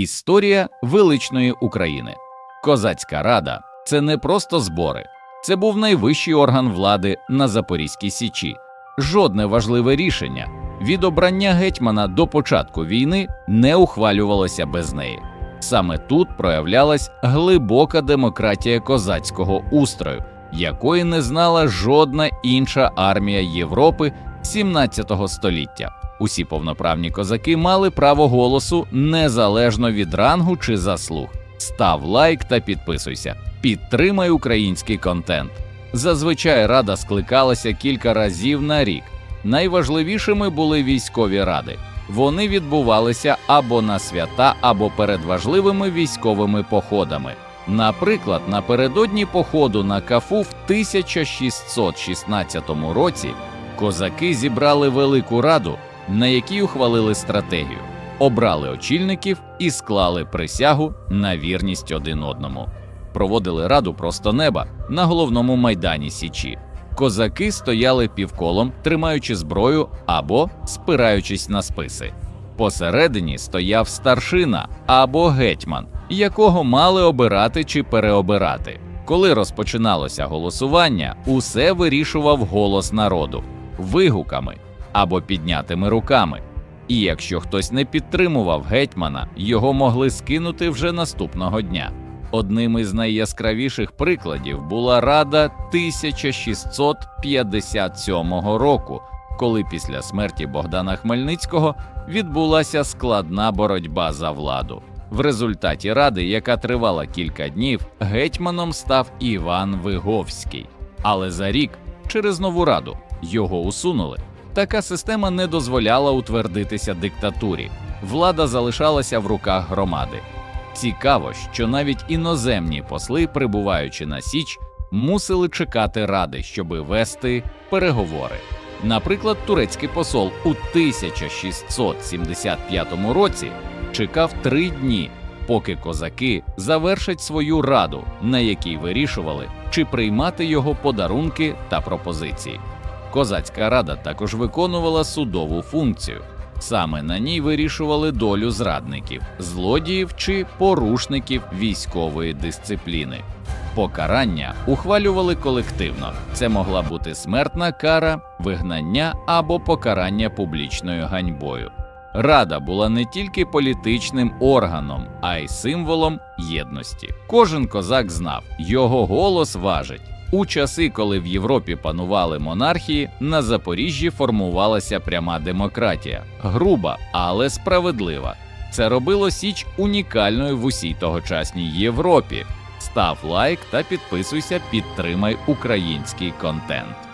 Історія величної України. Козацька рада це не просто збори, це був найвищий орган влади на Запорізькій Січі. Жодне важливе рішення від обрання гетьмана до початку війни не ухвалювалося без неї. Саме тут проявлялась глибока демократія козацького устрою, якої не знала жодна інша армія Європи 17 століття. Усі повноправні козаки мали право голосу незалежно від рангу чи заслуг. Став лайк та підписуйся. Підтримай український контент. Зазвичай рада скликалася кілька разів на рік. Найважливішими були військові ради. Вони відбувалися або на свята, або перед важливими військовими походами. Наприклад, напередодні походу на Кафу в 1616 році козаки зібрали велику раду, на якій ухвалили стратегію, обрали очільників і склали присягу на вірність один одному. Проводили раду просто неба на головному майдані Січі. Козаки стояли півколом, тримаючи зброю або спираючись на списи. Посередині стояв старшина або гетьман, якого мали обирати чи переобирати. Коли розпочиналося голосування, усе вирішував голос народу вигуками або піднятими руками. І якщо хтось не підтримував гетьмана, його могли скинути вже наступного дня. Одним із найяскравіших прикладів була Рада 1657 року, коли після смерті Богдана Хмельницького відбулася складна боротьба за владу. В результаті ради, яка тривала кілька днів, гетьманом став Іван Виговський. Але за рік, через нову раду, його усунули. Така система не дозволяла утвердитися диктатурі. Влада залишалася в руках громади. Цікаво, що навіть іноземні посли, прибуваючи на Січ, мусили чекати ради, щоби вести переговори. Наприклад, турецький посол у 1675 році чекав три дні, поки козаки завершать свою раду, на якій вирішували, чи приймати його подарунки та пропозиції. Козацька рада також виконувала судову функцію. Саме на ній вирішували долю зрадників, злодіїв чи порушників військової дисципліни. Покарання ухвалювали колективно. Це могла бути смертна кара, вигнання або покарання публічною ганьбою. Рада була не тільки політичним органом, а й символом єдності. Кожен козак знав, його голос важить. У часи, коли в Європі панували монархії, на Запоріжжі формувалася пряма демократія, груба, але справедлива. Це робило Січ унікальною в усій тогочасній Європі. Став лайк та підписуйся, підтримай український контент.